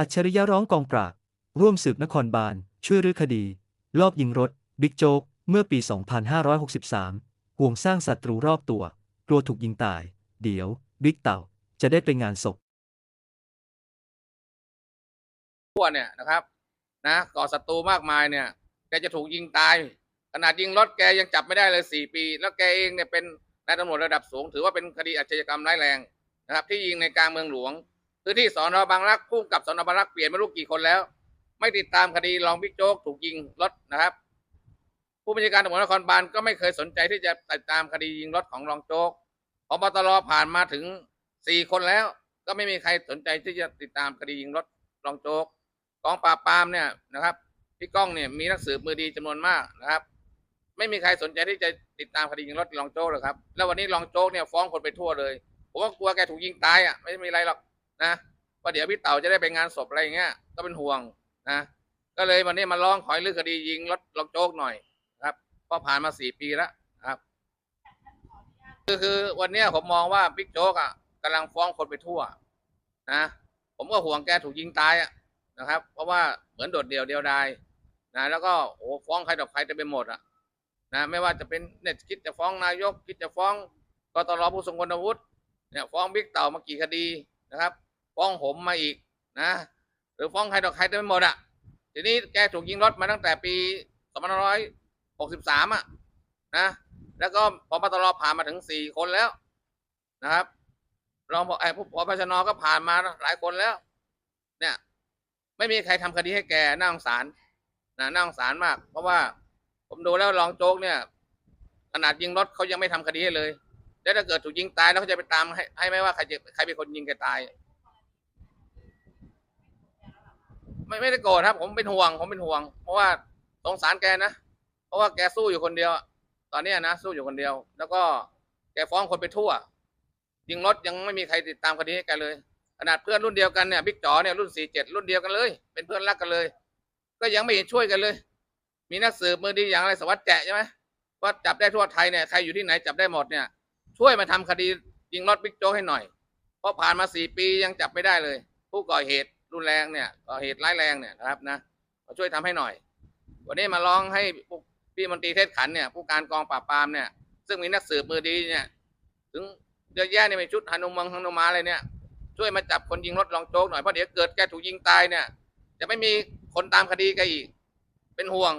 อัจฉริยะร้องกองปราบ ร่วมสืบนครบาล ช่วยรื้อคดี ลอบยิงรถ บิ๊กโจ๊ก เมื่อปี 2563 ห่วงสร้างศัตรูรอบตัว กลัวถูกยิงตาย เดี๋ยว บิ๊กเต่า จะได้ไปงานศพทั่วเนี่ยนะครับ นะก่อศัตรูมากมายเนี่ยแกจะถูกยิงตาย ขนาดยิงรถแกยังจับไม่ได้เลยสี่ปี แล้วแกเองเนี่ยเป็นนายตำรวจระดับสูง ถือว่าเป็นคดีอาชญากรรมร้ายแรงนะครับ ที่ยิงในกลางเมืองหลวง พื้นที่สอนอบางรักพุ่งกับสอนอบางรักเปลี่ยนไม่รู้กี่คนแล้ว ไม่ติดตามคดีรองบิ๊กโจ๊กถูกยิงรถนะครับ ผู้บัญชาการตำรวจนครบาลก็ไม่เคยสนใจที่จะติดตามคดียิงรถของรองโจ๊กพบตรผ่านมาถึงสี่คนแล้ว ก็ไม่มีใครสนใจที่จะติดตามคดียิงรถรองโจ๊กกองปราบปรามเนี่ยนะครับพี่ก้องเนี่ยมีนักสืบมือดีจำนวนมากนะครับ ไม่มีใครสนใจที่จะติดตามคดียิงรถรองโจ๊กเลยครับ แล้ววันนี้รองโจ๊กเนี่ยฟ้องคนไปทั่วเลย ผมว่ากลัวแกถูกยิงตายอะไม่มีอะไรหรอก นะว่าะเดี๋ยวพี่เต่าจะได้ไปงานศพอะไรอย่างเงี้ยก็เป็นห่วงนะก็เลยวันนี้มาร้องขอให้เรื่องคดียิงรถรองโจ๊กหน่อยครับเพราะผ่านมาสี่ปีแล้วครับคือคือวันนี้ผมมองว่าบิ๊กโจ๊กอะกำลังฟ้องคนไปทั่ว นะผมก็ห่วงแกถูกยิงตายอะนะครับ เพราะว่าเหมือนโดดเดี่ยวเดียวดายนะแล้วก็โอ้ฟ้องใครต่อใครจะไปหมดอะนะไม่ว่าจะเป็นเนี่ยคิดจะฟ้องนายกคิดจะฟ้องกตรผู้ทรงคุณวุฒิเนี่ยฟ้องบิ๊กเต่ามากี่คดีนะครับ ฟ้องผมมาอีกนะ หรือฟ้องใครต่อใครจะไปหมดอะ ทีนี้แกถูกยิงรถมาตั้งแต่ปี2563อะนะแล้วก็พบตรผ่านมาถึงสี่คนแล้วนะครับรองไอ้ผู้พบชนก็ผ่านมาหลายคนแล้ว เนี่ย ไม่มีใครทำคดีให้แกน่าสงสารนะน่าสงสารมาก เพราะว่าผมดูแล้วรองโจ๊กเนี่ย ขนาดยิงรถเขายังไม่ทำคดีให้เลย แล้วถ้าเกิดถูกยิงตายแล้วเขาจะไปตามให้ให้ไหมว่าใครใครเป็นคนยิงแกตาย ไม่ไม่ได้โกรธครับ ผมเป็นห่วงผมเป็นห่วง เพราะว่าสงสารแกนะเพราะว่าแกสู้อยู่คนเดียว ตอนเนี้ยนะสู้อยู่คนเดียว แล้วก็แกฟ้องคนไปทั่ว ยิงรถยังไม่มีใครติดตามคดีให้แกเลย ขนาดเพื่อนรุ่นเดียวกันเนี่ยบิ๊กจ๋อเนี่ยรุ่นสี่เจ็ดรุ่นเดียวกันเลย เป็นเพื่อนรักกันเลย ก็ยังไม่เห็นช่วยกันเลย มีนักสืบมือดีอย่างไรสวัสดิ์แจะใช่ไหมว่าจับได้ทั่วไทยเนี่ยใครอยู่ที่ไหนจับได้หมดเนี่ย ช่วยมาทำคดียิงรถบิ๊กโจ๊กให้หน่อย เพราะผ่านมาสี่ปียังจับไม่ได้เลย ผู้ก่อเหตุ รุนแรงเนี่ยก่อเหตุร้ายแรงเนี่ยนะครับนะมาช่วยทำให้หน่อย วันนี้มาร้องให้พี่มนตรีเทศขันเนี่ยผู้การกองปราบปรามเนี่ยซึ่งมีนักสืบมือดีเนี่ยถึงเยอะแยะในชุดฮานุมังฮานุมาอะไรเนี่ยช่วยมาจับคนยิงรถลองโจ๊กหน่อยเพราะเดี๋ยวเกิดแกถูกยิงตายเนี่ยจะไม่มีคนตามคดีแกอีก เป็นห่วง